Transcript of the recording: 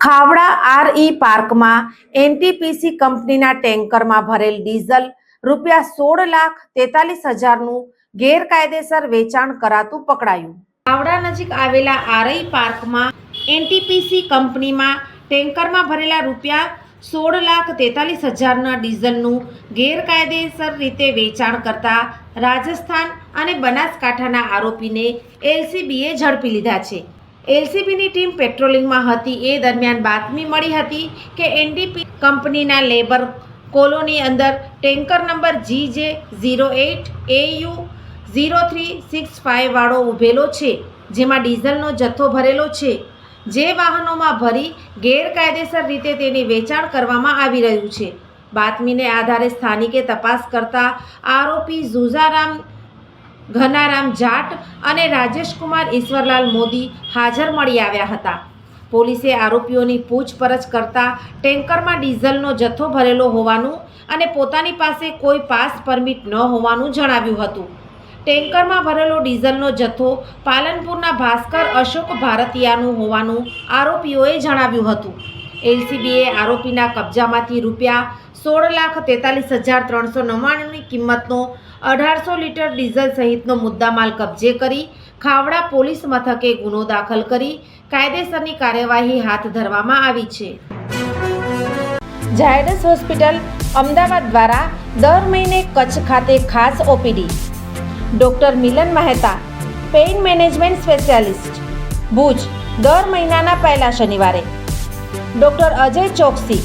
Khavda R E પાર્કમાં NTPC કંપનીના ટેન્કરમાં ભરેલ ડીઝલ રૂપિયા સોળ લાખ તેતાલીસ હજારનું ગેરકાયદેસર વેચાણ કરાતું પકડાયું. ખાવડા નજીક આવેલા આરઈ પાર્કમાં એનટીપીસી કંપનીમાં ટેન્કરમાં ભરેલા રૂપિયા સોળ લાખ તેતાલીસ હજારના ડીઝલનું ગેરકાયદેસર રીતે વેચાણ કરતા રાજસ્થાન અને બનાસકાંઠાના આરોપીને એલસીબીએ ઝડપી લીધા છે. એલસીબીની ટીમ પેટ્રોલિંગમાં હતી. એ દરમિયાન બાતમી મળી હતી કે એનડીપી કંપનીના લેબર કોલોની અંદર tanker number G J zero eight A U zero three six five વાળો ઊભેલો છે, જેમાં ડીઝલનો જથ્થો ભરેલો છે. જે વાહનોમાં ભરી ગેરકાયદેસર રીતે તેની વેચાણ કરવામાં આવી રહ્યું છે. બાતમીને આધારે સ્થાનિકે તપાસ કરતા આરોપી ઝુઝારામ ઘનારામ જાટ અને રાજેશકુમાર ઈશ્વરલાલ મોદી હાજર મળી આવ્યા હતા. પોલીસે આરોપીઓની પૂછપરછ કરતા ટેન્કરમાં ડીઝલનો જથ્થો ભરેલો હોવાનું અને પોતાની પાસે કોઈ પાસ પરમિટ ન હોવાનું જણાવ્યું હતું. ટેન્કરમાં ભરેલો ડીઝલનો જથ્થો પાલનપુરના ભાસ્કર અશોક ભારતીયાનું હોવાનું આરોપીઓએ જણાવ્યું હતું. એલસીબીએ આરોપીના કબજામાંથી રૂપિયા સોળ લાખ તેતાલીસ હજાર ત્રણસો નવ્વાણુંની કિંમતનો અઢારસો લીટર ડીઝલ સહિતનો મુદ્દામાલ કબજે કરી ખાવડા પોલીસ મથકે ગુનો દાખલ કરી કાયદેસરની કાર્યવાહી હાથ ધરવામાં આવી છે. ઝાયડસ હોસ્પિટલ અમદાવાદ દ્વારા દર મહિને કચ્છ ખાતે ખાસ OPD. Doctor Milan Mehta, pain management specialist. Bhuj, દર મહિનાના પહેલા શનિવારે. ડોક્ટર અજય ચોકસી